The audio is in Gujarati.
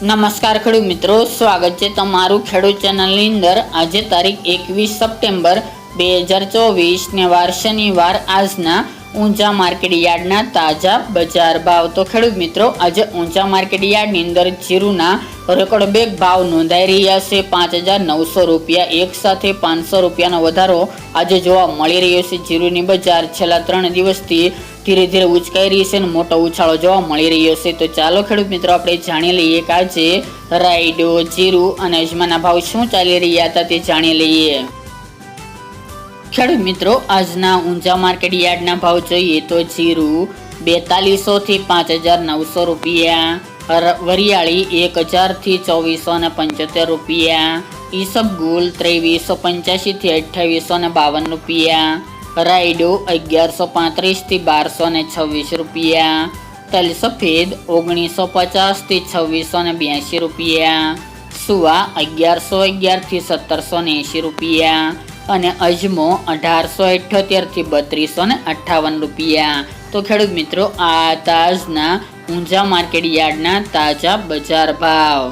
નમસ્કાર ખેડૂત મિત્રો સ્વાગત છે તમારું ખેડૂત ચેનલની અંદર. આજે તારીખ એકવીસ સપ્ટેમ્બર બે હજાર ચોવીસને વાર શનિવાર આજના ઊંચા માર્કેટ યાર્ડના તાજા બજાર ભાવ. તો ખેડૂત મિત્રો, આજે ઊંચા માર્કેટ યાર્ડની અંદર જીરુના રેકોર્ડ બેગ ભાવ નોંધાઈ રહ્યા છે. પાંચ હજાર નવસો રૂપિયા એક સાથે પાંચસો રૂપિયાનો વધારો આજે જોવા મળી રહ્યો છે. જીરુની બજાર છેલ્લા ત્રણ દિવસથી ધીરે ધીરે ઉચકાઈ રહી છે અને મોટો ઉછાળો જોવા મળી રહ્યો છે. તો ચાલો ખેડૂત મિત્રો, આપણે જાણી લઈએ કે આજે રાઈડો જીરું અને અજમાના ભાવ શું ચાલી રહ્યા હતા તે જાણી લઈએ. ખેડૂત મિત્રો, આજના ઊંચા માર્કેટ યાર્ડના ભાવ જોઈએ તો જીરું બેતાલીસો થી પાંચ હજાર નવસો રૂપિયા વરિયાળી એક હજારથી ચોવીસો ને પંચોતેર રૂપિયા, ઈસબગુલ ત્રેવીસો પંચ્યાસી થી અઠ્યાવીસો ને બાવન રૂપિયા, રાયડો અગિયારસો પાંત્રીસથી બારસો ને છવ્વીસ રૂપિયા તલ સફેદ ઓગણીસો પચાસથી છવ્વીસો ને બ્યાસી રૂપિયા, સુવા અગિયારસો અગિયારથી સત્તરસો ને એંશી રૂપિયા અને અજમો અઢારસો અઠ્યોતેરથી બત્રીસો ને અઠ્ઠાવન રૂપિયા. તો ખેડૂત મિત્રો, આ તાજના ઊંઝા માર્કેટ યાર્ડના તાજા બજાર ભાવ.